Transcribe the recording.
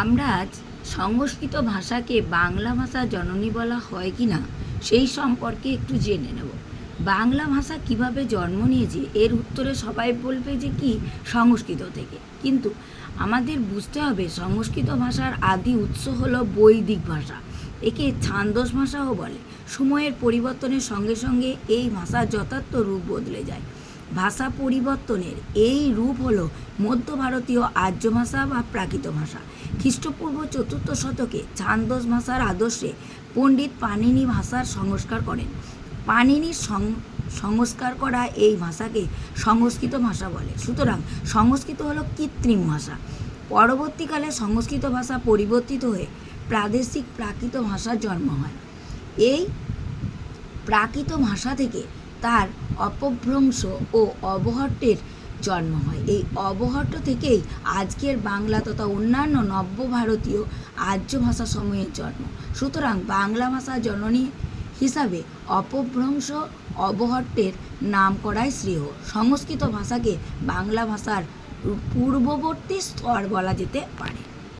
আমরা আজ সংস্কৃত ভাষাকে বাংলা ভাষা জননী বলা হয় কি না, সেই সম্পর্কে একটু জেনে নেব। বাংলা ভাষা কীভাবে জন্ম নিয়েছে, এর উত্তরে সবাই বলবে যে কি, সংস্কৃত থেকে। কিন্তু আমাদের বুঝতে হবে সংস্কৃত ভাষার আদি উৎস হলো বৈদিক ভাষা। একে ছান্দস ভাষাও বলে। সময়ের পরিবর্তনের সঙ্গে সঙ্গে এই ভাষার যথার্থ রূপ বদলে যায়। ভাষা পরিবর্তনের এই রূপ হলো মধ্য ভারতীয় আর্য ভাষা বা প্রাকৃত ভাষা। খ্রিস্টপূর্ব চতুর্থ শতকে ছান্দস ভাষার আদর্শে পণ্ডিত পানিনি ভাষার সংস্কার করেন। পাণিনির সং- সংস্কার করা এই ভাষাকে সংস্কৃত ভাষা বলে। সুতরাং সংস্কৃত হলো কৃত্রিম ভাষা। পরবর্তীকালে সংস্কৃত ভাষা পরিবর্তিত হয়ে প্রাদেশিক প্রাকৃত ভাষার জন্ম হয়। এই প্রাকৃত ভাষা থেকে তার অপভ্রংশ ও অবহট্টের জন্ম হয়। এই অবহট্ট থেকেই আজকের বাংলা তথা অন্যান্য নব্য ভারতীয় আর্য ভাষা সমূহের জন্ম। সুতরাং বাংলা ভাষা জননী হিসাবে অপভ্রংশ, অবহট্টের নাম করাই শ্রেয়। সংস্কৃত ভাষাকে বাংলা ভাষার পূর্ববর্তী স্তর বলা যেতে পারে।